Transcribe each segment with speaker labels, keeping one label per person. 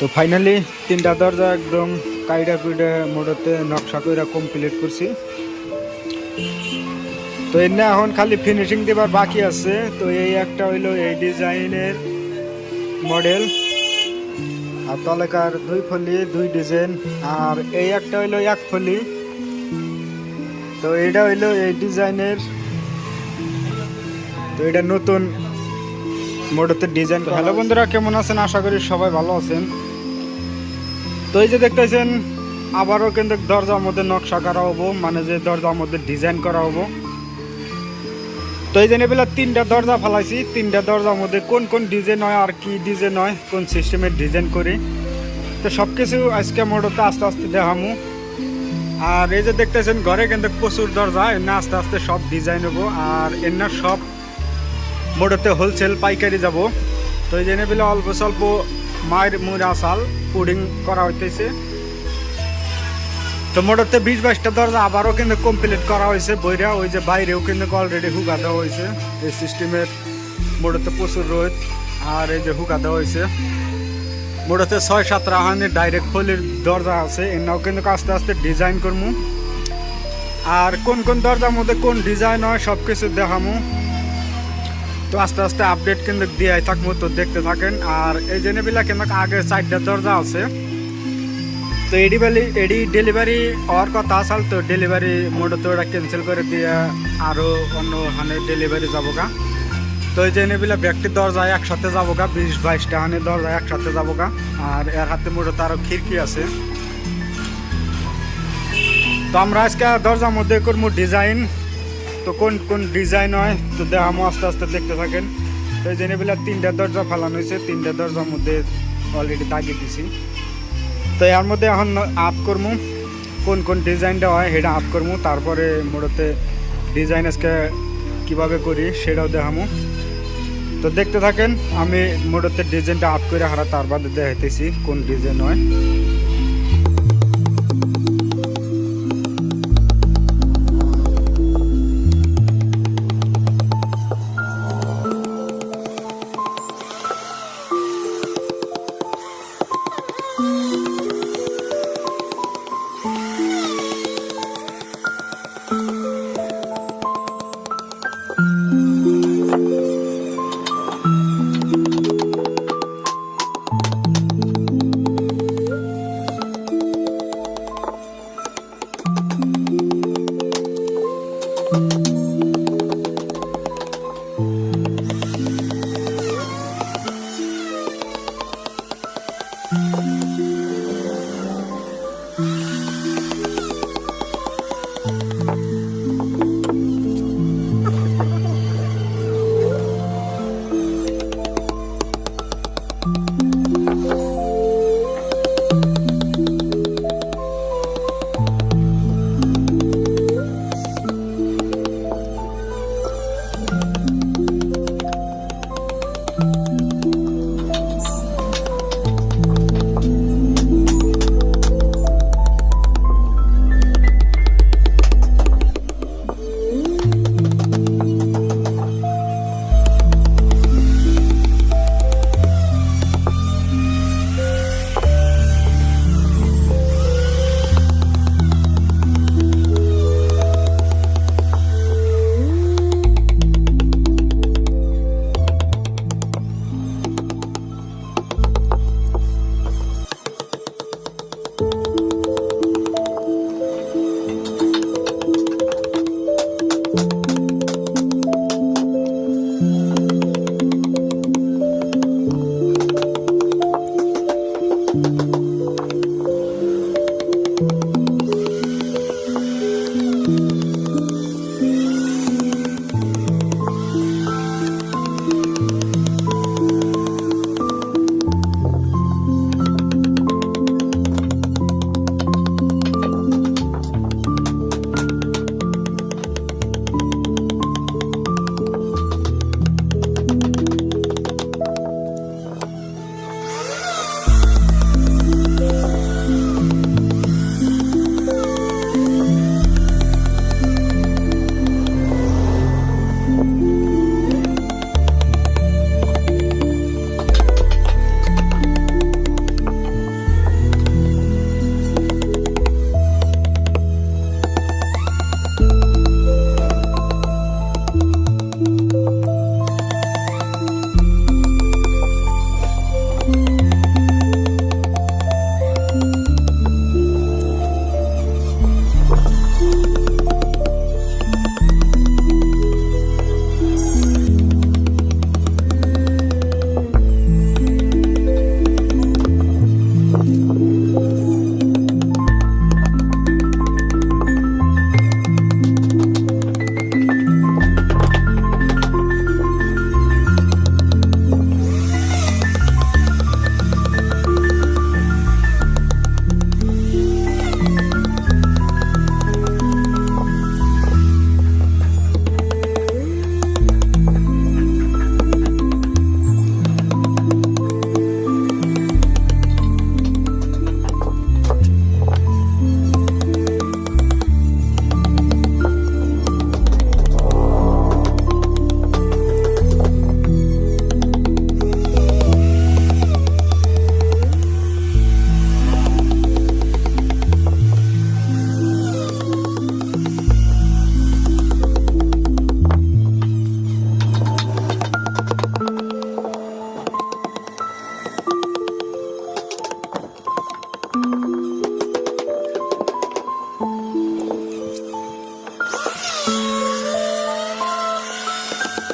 Speaker 1: তো ফাইনালি তিনটা দরজা একদম কাইডা কুইডা মোড়তে নকশা কইরা কমপ্লিট করছি। তো এনে এখন খালি ফিনিশিং দেবার বাকি আছে। তো এই একটা হইল এই ডিজাইনের মডেল আর তলেকার দুই ফলি দুই ডিজাইন। আর এই একটা হইল এক ফলি। তো এটা হইল এই ডিজাইনের। তো এটা নতুন মোটরতে ডিজাইন হ্যালো বন্ধুরা কেমন আছেন? আশা করি সবাই ভালো আছেন। তো এই যে দেখতেছেন, আবারও কিন্তু দরজার মধ্যে নকশা করা হব মানে যে দরজার মধ্যে ডিজাইন করা হব। তো এই জন্য তিনটা দরজা ফেলাইছি, তিনটা দরজার মধ্যে কোন কোন ডিজাইন হয় আর কি ডিজাইন হয়, কোন সিস্টেমের ডিজাইন করি। তো সব কিছু আজকে মোটরতে আস্তে আস্তে দেখামু। আর এই যে দেখতেছেন, ঘরে কিন্তু প্রচুর দরজা, এনে আস্তে আস্তে সব ডিজাইন হব, আর এনার সব মোটরতে হোলসেল পাইকারি যাব। তো এই জন্য অল্প স্বল্প মায়ের মুড়া চাল পুডিং করা হইতেছে। তো মোটরতে বিশ বাইশটা দরজা আবারও কিন্তু কমপ্লিট করা হয়েছে বইরা। ওই যে বাইরেও কিন্তু অলরেডি হুকা দেওয়া হয়েছে এই সিস্টেমের মোটরতে প্রচুর রোদ। আর এই যে হুকা দেওয়া হয়েছে মোটরতে ছয় সাত রাহানের ডাইরেক্ট ফলির দরজা আছে। এনাও কিন্তু আস্তে আস্তে ডিজাইন করমু। আর কোন কোন দরজার মধ্যে কোন ডিজাইন হয় সব কিছু দেখামু। তো আস্তে আস্তে আপডেট কিন্তু দিয়ে থাকব তো দেখতে থাকেন। আর এই জেনেবিলা কিন্তু আগে চারটা দরজা আছে। তো এডি এডি ডেলিভারি হওয়ার কথা আসাল তো ডেলিভারি মোটর তো ওটা ক্যান্সেল করে দিয়ে আরও অন্য হানে ডেলিভারি যাব গা তো এই জেনেবিলা ব্যক্তির দরজায় একসাথে যাব গা বিশ বাইশটা হানে দরজা একসাথে যাব গা আর এর হাতে মোটর তো আরও খিড়কি আছে। তো আমরা আজকে দরজার মধ্যে করব ডিজাইন তো কোন কোন ডিজাইন হয়, তো দেখামো আস্তে আস্তে দেখতে থাকেন। তো এই জেনেবিলা তিনটা দরজা ফেলানো হয়েছে, তিনটা দরজার মধ্যে অলরেডি দাগিয়ে দিছি। তো এর মধ্যে এখন আপ করব কোন কোন ডিজাইনটা হয় সেটা আপ করব তারপরে মোড়তে ডিজাইন আজকে কীভাবে করি সেটাও দেখামো। তো দেখতে থাকেন, আমি মোড়তে ডিজাইনটা আপ করে হারা তার বাদে দেখাইতেছি কোন ডিজাইন হয়।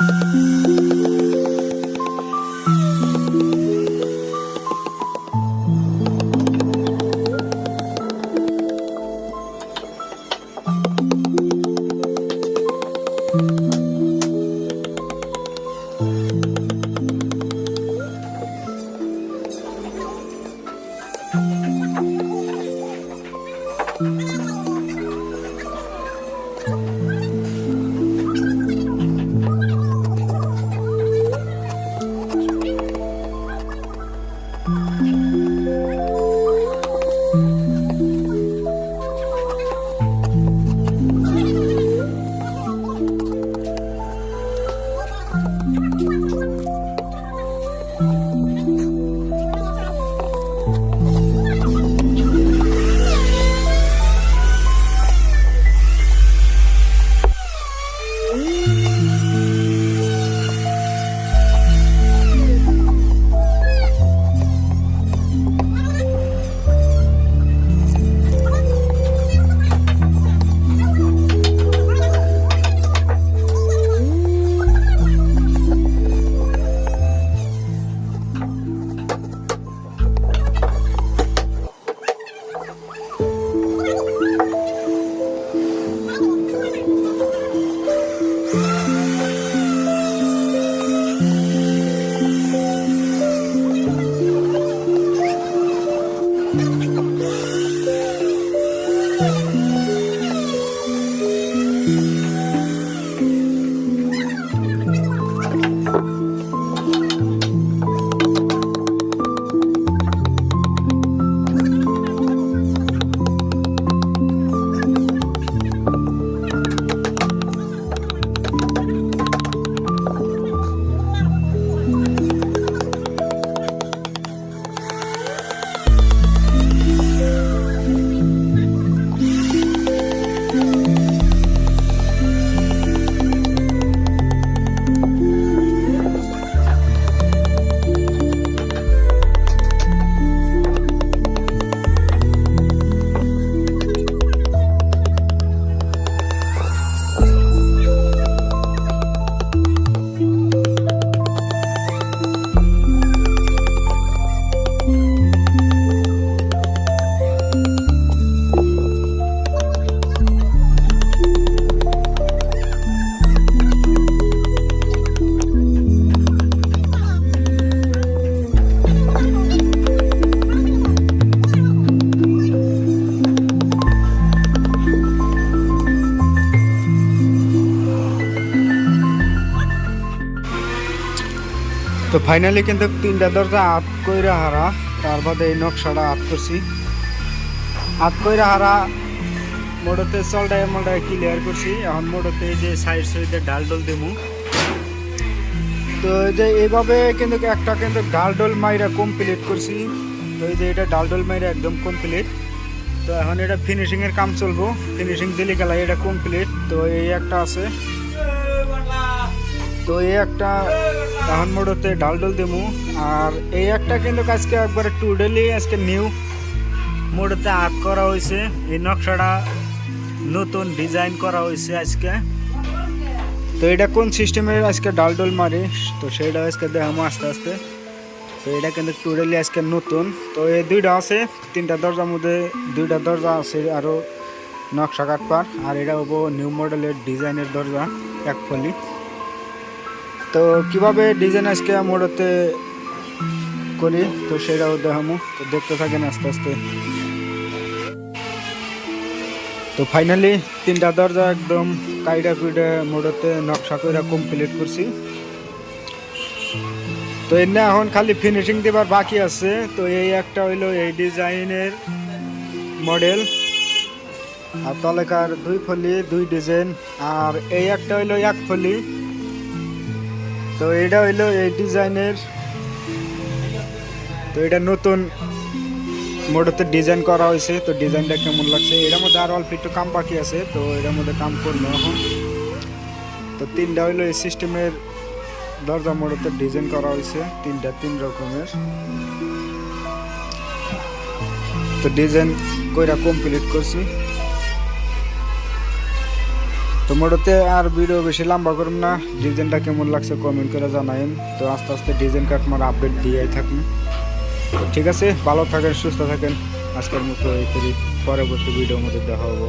Speaker 1: Thank you. তো ফাইনালি কিন্তু তিনটা দরজা আট কইরা হারা, তার বাদে এই নকশাটা আট করছি। আট কইরা হারা, মোড়তে চলটায় মোড়ায় ক্লিয়ার করছি। এখন মোড়তে এই যে সাইড সাইডে ডাল ডোল দেবো তো এই যে এইভাবে কিন্তু একটা কিন্তু ডাল ডোল মাইরা কমপ্লিট করছি। তো এই যে এটা ডাল ডোল মাইরা একদম কমপ্লিট তো এখন এটা ফিনিশিংয়ের কাম চলবো। ফিনিশিং দিলে গেলা এটা কমপ্লিট তো এই একটা আছে। তো এই একটা এখন মোড়তে ডাল ডোল দেবো আর এই একটা কিন্তু আজকে একবারে টুডেলি আজকে নিউ মোড়তে আগ করা হয়েছে। এই নকশাটা নতুন ডিজাইন করা হয়েছে আজকে। তো এটা কোন সিস্টেমের আজকে ডাল ডোল মারি? তো সেইটা আজকে দেখাবো আস্তে আস্তে। তো এটা কিন্তু টুডেলি আজকে নতুন। তো এই দুইটা আছে, তিনটা দরজার মধ্যে দুইটা দরজা আছে আরও নকশা কাটপার আর এটা হব নিউ মডেলের ডিজাইনের দরজা, এক ফলি। তো কীভাবে ডিজাইন আজকে মোড়তে করি? তো সেটাও দেখামো। তো দেখতে থাকেন আস্তে আস্তে। তো ফাইনালি তিনটা দরজা একদম কাইডা কুইডা মোড়তে নকশা করে কমপ্লিট করছি। তো এমনি এখন খালি ফিনিশিং দেবার বাকি আছে। তো এই একটা হইল এই ডিজাইনের মডেল আর তলেকার দুই ফলি, দুই ডিজাইন। আর এই একটা হইল এক ফলি। তো এটা হইল এই ডিজাইনের। তো এটা নতুন মোটরতে ডিজাইন করা হয়েছে। তো ডিজাইনটা কেমন লাগছে? এটার মধ্যে আর অল্প একটু কাম বাকি আছে, তো এটার মধ্যে কাম করল এখন। তো তিনটা হইল এই সিস্টেমের দরজা মোটরতে ডিজাইন করা হয়েছে, তিনটা তিন রকমের। তো ডিজাইন কইরা কমপ্লিট করছি। তো মোটোতে আর ভিডিও বেশি লম্বা করুন না। ডিজাইনটা কেমন লাগছে কমেন্ট করে জানাইন। তো আস্তে আস্তে ডিজাইন কাটমার আপডেট দিয়েই থাকুন। ঠিক আছে, ভালো থাকেন, সুস্থ থাকেন। আজকের মতো এই করি। পরবর্তী ভিডিওর মধ্যে দেখা হব।